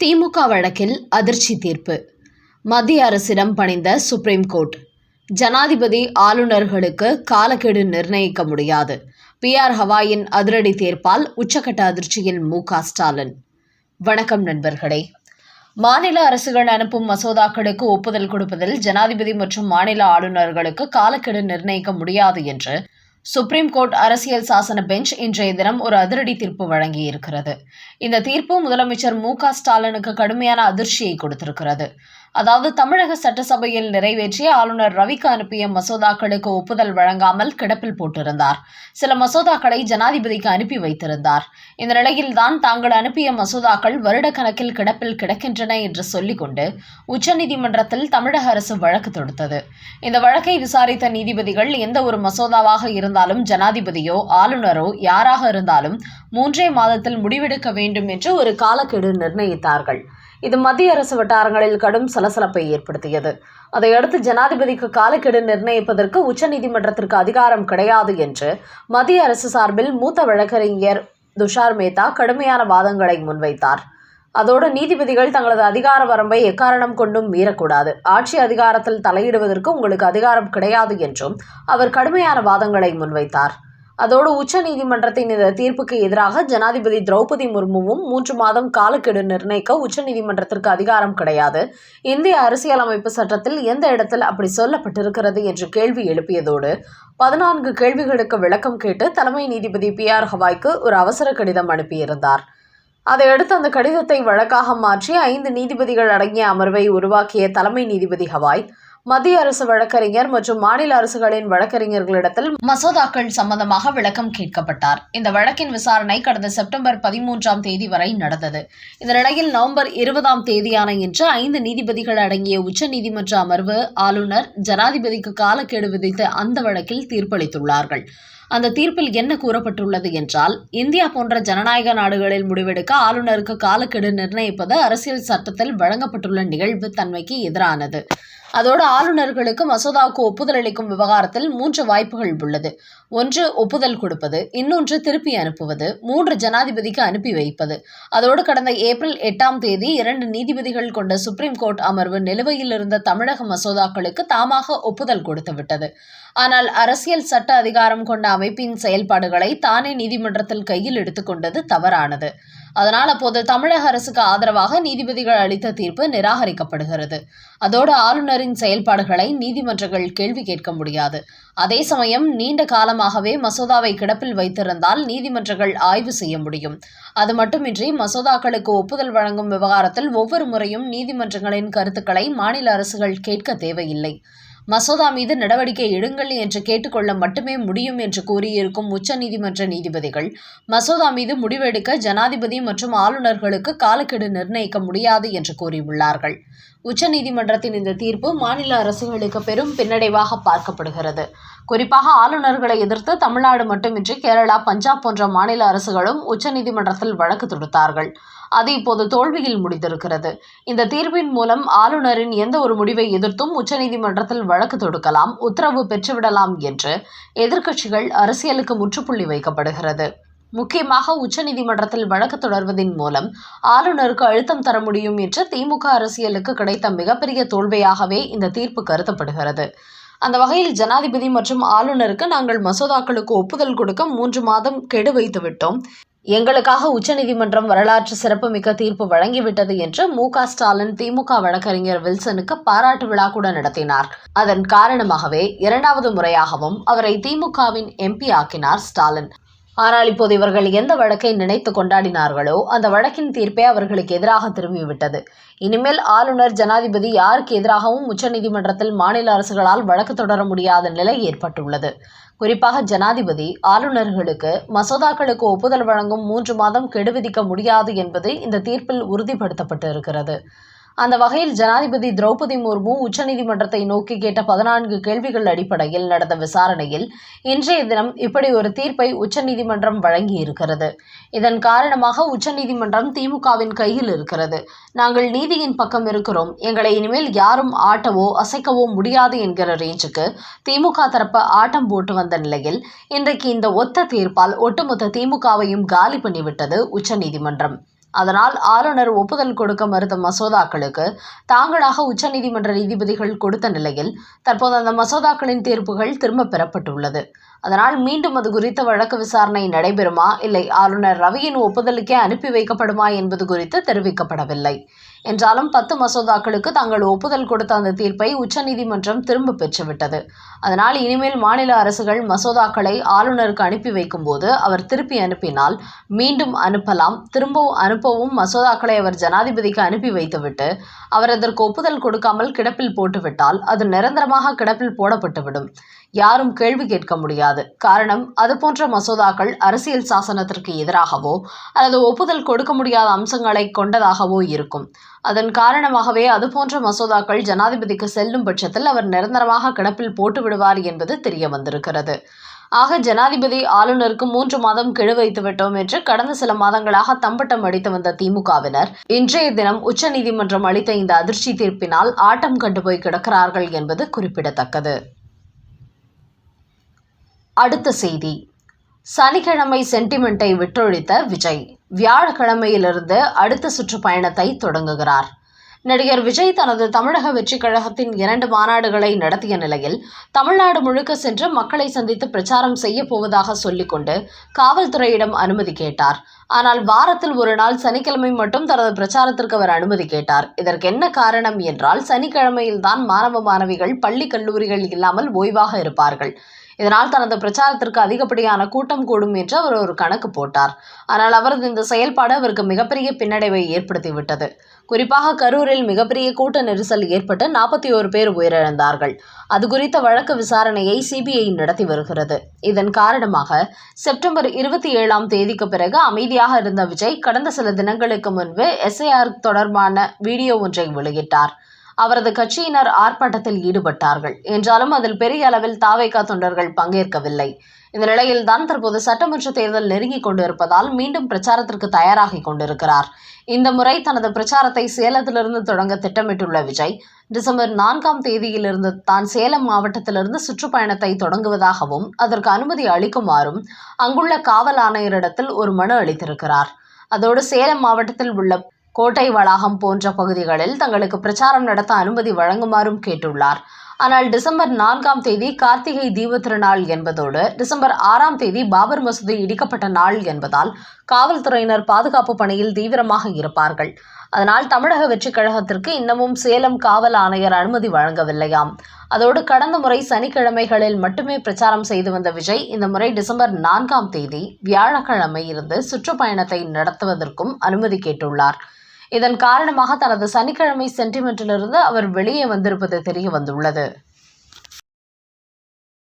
திமுக வழக்கில் அதிர்ச்சி தீர்ப்பு. மத்திய அரசிடம் பணிந்த சுப்ரீம் கோர்ட். ஜனாதிபதி ஆளுநர்களுக்கு காலக்கெடு நிர்ணயிக்க முடியாது. பிஆர் ஹவாயின் அதிரடி தீர்ப்பால் உச்சக்கட்ட அதிர்ச்சியில் மு. க. ஸ்டாலின். வணக்கம் நண்பர்களே. மாநில அரசுகள் அனுப்பும் மசோதாக்களுக்கு ஒப்புதல் கொடுப்பதில் ஜனாதிபதி மற்றும் மாநில ஆளுநர்களுக்கு காலக்கெடு நிர்ணயிக்க முடியாது என்று சுப்ரீம் கோர்ட் அரசியல் சாசன பெஞ்ச் இன்றைய தினம் ஒரு அதிரடி தீர்ப்பு வழங்கியிருக்கிறது. இந்த தீர்ப்பு முதலமைச்சர் மு க ஸ்டாலினுக்கு கடுமையான அதிர்ச்சியை கொடுத்திருக்கிறது. அதாவது தமிழக சட்டசபையில் நிறைவேற்றிய ஆளுநர் ரவிக்கு அனுப்பிய மசோதாக்களுக்கு ஒப்புதல் வழங்காமல் கிடப்பில் போட்டிருந்தார். சில மசோதாக்களை ஜனாதிபதிக்கு அனுப்பி வைத்திருந்தார். இந்த நிலையில்தான் தாங்கள் அனுப்பிய மசோதாக்கள் வருடக்கணக்கில் கிடப்பில் கிடக்கின்றன என்று சொல்லிக்கொண்டு உச்சநீதிமன்றத்தில் தமிழக அரசு வழக்கு தொடுத்தது. இந்த வழக்கை விசாரித்த நீதிபதிகள் எந்த ஒரு மசோதாவாக இருந்த இருந்தாலும் ஜனாதிபதியோ ஆளுநரோ யாராக இருந்தாலும் மூன்றே மாதத்தில் முடிவெடுக்க வேண்டும் என்று ஒரு காலக்கெடு நிர்ணயித்தார்கள். இது மத்திய அரசு வட்டாரங்களில் கடும் சலசலப்பை ஏற்படுத்தியது. அதையடுத்து ஜனாதிபதிக்கு காலக்கெடு நிர்ணயிப்பதற்கு உச்சநீதிமன்றத்திற்கு அதிகாரம் கிடையாது என்று மத்திய அரசு சார்பில் மூத்த வழக்கறிஞர் துஷார் மேத்தா கடுமையான வாதங்களை முன்வைத்தார். அதோடு நீதிபதிகள் தங்களது அதிகார வரம்பை எக்காரணம் கொண்டும் மீறக்கூடாது. ஆட்சி அதிகாரத்தில் தலையிடுவதற்கு உங்களுக்கு அதிகாரம் கிடையாது என்றும் அவர் கடுமையான வாதங்களை முன்வைத்தார். அதோடு உச்ச நீதிமன்றத்தின் இந்த தீர்ப்புக்கு எதிராக ஜனாதிபதி திரௌபதி முர்முவும் மூன்று மாதம் காலக்கெடு நிர்ணயிக்க உச்சநீதிமன்றத்திற்கு அதிகாரம் கிடையாது. இந்திய அரசியலமைப்பு சட்டத்தில் எந்த இடத்தில் அப்படி சொல்லப்பட்டிருக்கிறது என்று கேள்வி எழுப்பியதோடு பதினான்கு கேள்விகளுக்கு விளக்கம் கேட்டு தலைமை நீதிபதி பி ஆர் ஹவாய்க்கு ஒரு அவசர கடிதம் அனுப்பியிருந்தார். அதையடுத்து அந்த கடிதத்தை வழக்காக மாற்றி ஐந்து நீதிபதிகள் அடங்கிய அமர்வை உருவாக்கிய தலைமை நீதிபதி ஹவாய் மத்திய அரசு வழக்கறிஞர் மற்றும் மாநில அரசுகளின் வழக்கறிஞர்களிடத்தில் மசோதாக்கள் சம்பந்தமாக விளக்கம் கேட்கப்பட்டார். இந்த வழக்கின் விசாரணை கடந்த செப்டம்பர் பதிமூன்றாம் தேதி வரை நடந்தது. இந்த நிலையில் நவம்பர் இருபதாம் தேதியான இன்று ஐந்து நீதிபதிகள் அடங்கிய உச்சநீதிமன்ற அமர்வு ஆளுநர் ஜனாதிபதிக்கு காலக்கெடு விதித்து அந்த வழக்கில் தீர்ப்பளித்துள்ளார்கள். அந்த தீர்ப்பில் என்ன கூறப்பட்டுள்ளது என்றால் இந்தியா போன்ற ஜனநாயக நாடுகளில் முடிவெடுக்க ஆளுநருக்கு காலக்கெடு நிர்ணயிப்பது அரசியல் சட்டத்தில் வழங்கப்பட்டுள்ள நிகழ்வு தன்மைக்கு எதிரானது. அதோடு ஆளுநர்களுக்கு மசோதாவுக்கு ஒப்புதல் அளிக்கும் விவகாரத்தில் மூன்று வாய்ப்புகள் உள்ளது. ஒன்று ஒப்புதல் கொடுப்பது. இன்னொன்று திருப்பி அனுப்புவது. மூன்று ஜனாதிபதிக்கு அனுப்பி வைப்பது. அதோடு கடந்த ஏப்ரல் எட்டாம் தேதி இரண்டு நீதிபதிகள் கொண்ட சுப்ரீம் கோர்ட் அமர்வு நிலுவையில் இருந்த தமிழக மசோதாக்களுக்கு தாமாக ஒப்புதல் கொடுத்துவிட்டது ஆனால் அரசியல் சட்ட அதிகாரம் கொண்ட அமைப்பின் செயல்பாடுகளை தானே நீதிமன்றத்தில் கையில் எடுத்துக்கொண்டது தவறானது. அதனால் அப்போது தமிழக அரசுக்கு ஆதரவாக நீதிபதிகள் அளித்த தீர்ப்பு நிராகரிக்கப்படுகிறது. அதோடு ஆளுநரின் செயல்பாடுகளை நீதிமன்றங்கள் கேள்வி கேட்க முடியாது. அதே சமயம் நீண்ட காலமாகவே மசோதாவை கிடப்பில் வைத்திருந்தால் நீதிமன்றங்கள் ஆய்வு செய்ய முடியும். அது மட்டுமின்றி மசோதாக்களுக்கு ஒப்புதல் வழங்கும் விவகாரத்தில் ஒவ்வொரு முறையும் நீதிமன்றங்களின் கருத்துக்களை மாநில அரசுகள் கேட்க தேவையில்லை. மசோதா மீது நடவடிக்கை எடுங்கள் என்று கேட்டுக்கொள்ள மட்டுமே முடியும் என்று கூறியிருக்கும் உச்சநீதிமன்ற நீதிபதிகள் மசோதா மீது முடிவெடுக்க ஜனாதிபதி மற்றும் ஆளுநர்களுக்கு காலக்கெடு நிர்ணயிக்க முடியாது என்று கூறியுள்ளார்கள். உச்சநீதிமன்றத்தின் இந்த தீர்ப்பு மாநில அரசுகளுக்கு பெரும் பின்னடைவாக பார்க்கப்படுகிறது. குறிப்பாக ஆளுநர்களை எதிர்த்து தமிழ்நாடு மட்டுமின்றி கேரளா பஞ்சாப் போன்ற மாநில அரசுகளும் உச்சநீதிமன்றத்தில் வழக்கு தொடுத்தார்கள். அது இப்போது தோல்வியில் முடிந்திருக்கிறது. இந்த தீர்ப்பின் மூலம் ஆளுநரின் எந்த ஒரு முடிவை எதிர்த்தும் உச்சநீதிமன்றத்தில் வழக்கு தொடுக்கலாம் உத்தரவு பெற்றுவிடலாம் என்று எதிர்க்கட்சிகள் அரசியலுக்கு முற்றுப்புள்ளி வைக்கப்படுகிறது. முக்கியமாக உச்சநீதிமன்றத்தில் வழக்கு தொடர்வதன் மூலம் ஆளுநருக்கு அழுத்தம் தர முடியும் என்று திமுக அரசியலுக்கு கிடைத்த மிகப்பெரிய தோல்வியாகவே இந்த தீர்ப்பு கருதப்படுகிறது. அந்த வகையில் ஜனாதிபதி மற்றும் ஆளுநருக்கு நாங்கள் மசோதாக்களுக்கு ஒப்புதல் கொடுக்க மூன்று மாதம் கெடு வைத்து விட்டோம் எங்களுக்காக உச்சநீதிமன்றம் வரலாற்று சிறப்புமிக்க தீர்ப்பு வழங்கிவிட்டது என்று மு க ஸ்டாலின் திமுக வழக்கறிஞர் வில்சனுக்கு பாராட்டு விழா கூட நடத்தினார். அதன் காரணமாகவே இரண்டாவது முறையாகவும் அவரை திமுகவின் எம்பி ஆக்கினார் ஸ்டாலின். ஆனால் இப்போது இவர்கள் எந்த வழக்கை நினைத்து கொண்டாடினார்களோ அந்த வழக்கின் தீர்ப்பே அவர்களுக்கு எதிராக திரும்பிவிட்டது. இனிமேல் ஆளுநர் ஜனாதிபதி யாருக்கு எதிராகவும் உச்சநீதிமன்றத்தில் மாநில அரசுகளால் வழக்கு தொடர முடியாத நிலை ஏற்பட்டுள்ளது. குறிப்பாக ஜனாதிபதி ஆளுநர்களுக்கு மசோதாக்களுக்கு ஒப்புதல் வழங்கும் மூன்று மாதம் கெடு விதிக்க முடியாது என்பது இந்த தீர்ப்பில் உறுதிப்படுத்தப்பட்டு இருக்கிறது அந்த வகையில் ஜனாதிபதி திரௌபதி முர்மு உச்சநீதிமன்றத்தை நோக்கி கேட்ட பதினான்கு கேள்விகள் அடிப்படையில் நடந்த விசாரணையில் இன்றைய தினம் இப்படி ஒரு தீர்ப்பை உச்சநீதிமன்றம் வழங்கியிருக்கிறது. இதன் காரணமாக உச்சநீதிமன்றம் திமுகவின் கையில் இருக்கிறது. நாங்கள் நீதியின் பக்கம் இருக்கிறோம். எங்களை இனிமேல் யாரும் ஆட்டவோ அசைக்கவோ முடியாது என்கிற ரேஞ்சுக்கு திமுக தரப்பு ஆட்டம் போட்டு வந்த நிலையில் இன்றைக்கு இந்த ஒத்த தீர்ப்பால் ஒட்டுமொத்த திமுகவையும் காலி பண்ணிவிட்டது உச்சநீதிமன்றம். அதனால் ஆளுநர் ஒப்புதல் கொடுக்க மறுத்த மசோதாக்களுக்கு தாங்களாக உச்சநீதிமன்ற நீதிபதிகள் கொடுத்த நிலையில் தற்போது அந்த மசோதாக்களின் தீர்ப்புகள் திரும்ப பெறப்பட்டுள்ளது. அதனால் மீண்டும் அது குறித்த வழக்கு விசாரணை நடைபெறுமா? இல்லை ஆளுநர் ரவியின் ஒப்புதலுக்கே அனுப்பி வைக்கப்படுமா என்பது குறித்து தெரிவிக்கப்படவில்லை. என்றாலும் பத்து மசோதாக்களுக்கு தாங்கள் ஒப்புதல் கொடுத்த அந்த தீர்ப்பை உச்சநீதிமன்றம் திரும்ப பெற்றுவிட்டது. அதனால் இனிமேல் மாநில அரசுகள் மசோதாக்களை ஆளுநருக்கு அனுப்பி வைக்கும்போது அவர் திருப்பி அனுப்பினால் மீண்டும் அனுப்பலாம் திரும்பவும் அனுப்பவும் மசோதாக்களை அவர் ஜனாதிபதிக்கு அனுப்பி வைத்துவிட்டு அவர் அதற்கு ஒப்புதல் கொடுக்காமல் கிடப்பில் போட்டுவிட்டால் அது நிரந்தரமாக கிடப்பில் போடப்பட்டுவிடும். யாரும் கேள்வி கேட்க முடியாது. காரணம் அதுபோன்ற மசோதாக்கள் அரசியல் சாசனத்திற்கு எதிராகவோ அல்லது ஒப்புதல் கொடுக்க முடியாத அம்சங்களை கொண்டதாகவோ இருக்கும். அதன் காரணமாகவே அதுபோன்ற மசோதாக்கள் ஜனாதிபதிக்கு செல்லும் பட்சத்தில் அவர் நிரந்தரமாக கிடப்பில் போட்டு விடுவார் என்பது தெரிய வந்திருக்கிறது. ஆக ஜனாதிபதி ஆளுநருக்கு மூன்று மாதம் கெடு வைத்து விட்டோம் என்று கடந்த சில மாதங்களாக தம்பட்டம் அடித்து வந்த திமுகவினர் இன்றைய தினம் உச்சநீதிமன்றம் அளித்த இந்த அதிர்ச்சி தீர்ப்பினால் ஆட்டம் கண்டு போய் கிடக்கிறார்கள் என்பது குறிப்பிடத்தக்கது. அடுத்த செய்தி. சனிக்கிழமை சென்டிமெண்ட்டை விட்டொழித்த விஜய் வியாழக்கிழமையிலிருந்து அடுத்த சுற்றுப்பயணத்தை தொடங்குகிறார். நடிகர் விஜய் தனது தமிழக வெற்றிக் கழகத்தின் இரண்டு மாநாடுகளை நடத்திய நிலையில் தமிழ்நாடு முழுக்க சென்று மக்களை சந்தித்து பிரச்சாரம் செய்ய போவதாக சொல்லிக்கொண்டு காவல்துறையிடம் அனுமதி கேட்டார். ஆனால் வாரத்தில் ஒரு நாள் சனிக்கிழமை மட்டும் தனது பிரச்சாரத்திற்கு அவர் அனுமதி கேட்டார். இதற்கு என்ன காரணம் என்றால் சனிக்கிழமையில்தான் மாணவ மாணவிகள் பள்ளி கல்லூரிகள் இல்லாமல் ஓய்வாக இருப்பார்கள். இதனால் தனது பிரச்சாரத்திற்கு அதிகப்படியான கூட்டம் கூடும் என்று அவர் ஒரு கணக்கு போட்டார். ஆனால் அவரது இந்த செயல்பாடு அவருக்கு மிகப்பெரிய பின்னடைவை ஏற்படுத்திவிட்டது. குறிப்பாக கரூரில் மிகப்பெரிய கூட்ட நெரிசல் ஏற்பட்டு நாற்பத்தி ஒரு பேர் உயிரிழந்தார்கள். அது குறித்த வழக்கு விசாரணையை சிபிஐ நடத்தி வருகிறது. இதன் காரணமாக செப்டம்பர் இருபத்தி ஏழாம் தேதிக்கு பிறகு அமைதி அமைதியாக இருந்த விஜய் கடந்த சில தினங்களுக்கு முன்பு எஸ்ஐஆர் தொடர்பான வீடியோ ஒன்றை வெளியிட்டார். அவரது கட்சியினர் ஆர்ப்பாட்டத்தில் ஈடுபட்டார்கள். என்றாலும் அதில் பெரிய அளவில் தாவேகா தொண்டர்கள் பங்கேற்கவில்லை. இந்த நிலையில்தான் தற்போது சட்டமன்ற தேர்தல் நெருங்கிக் கொண்டிருப்பதால் மீண்டும் பிரச்சாரத்திற்கு தயாராகி கொண்டிருக்கிறார். இந்த முறை தனது பிரச்சாரத்தை சேலத்திலிருந்து தொடங்க திட்டமிட்டுள்ள விஜய் டிசம்பர் நான்காம் தேதியிலிருந்து தான் சேலம் மாவட்டத்திலிருந்து சுற்றுப்பயணத்தை தொடங்குவதாகவும் அதற்கு அனுமதி அளிக்குமாறும் அங்குள்ள காவல் ஆணையரிடத்தில் ஒரு மனு அளித்திருக்கிறார். அதோடு சேலம் மாவட்டத்தில் உள்ள கோட்டை வளாகம் போன்ற பகுதிகளில் தங்களுக்கு பிரச்சாரம் நடத்த அனுமதி வழங்குமாறும் கேட்டுள்ளார். ஆனால் டிசம்பர் நான்காம் தேதி கார்த்திகை தீப திருநாள் என்பதோடு டிசம்பர் ஆறாம் தேதி பாபர் மசூதி இடிக்கப்பட்ட நாள் என்பதால் காவல்துறையினர் பாதுகாப்பு பணியில் தீவிரமாக இருப்பார்கள். அதனால் தமிழக வெற்றிக் கழகத்திற்கு இன்னமும் சேலம் காவல் ஆணையர் அனுமதி வழங்கவில்லையாம். அதோடு கடந்த முறை சனிக்கிழமைகளில் மட்டுமே பிரச்சாரம் செய்து வந்த விஜய் இந்த முறை டிசம்பர் நான்காம் தேதி வியாழக்கிழமை இருந்து சுற்றுப்பயணத்தை நடத்துவதற்கும் அனுமதி கேட்டுள்ளார். இதன் காரணமாக தனது சனிக்கிழமை சென்டிமெண்ட்டிலிருந்து அவர் வெளியே வந்திருப்பது தெரிய வந்துள்ளது.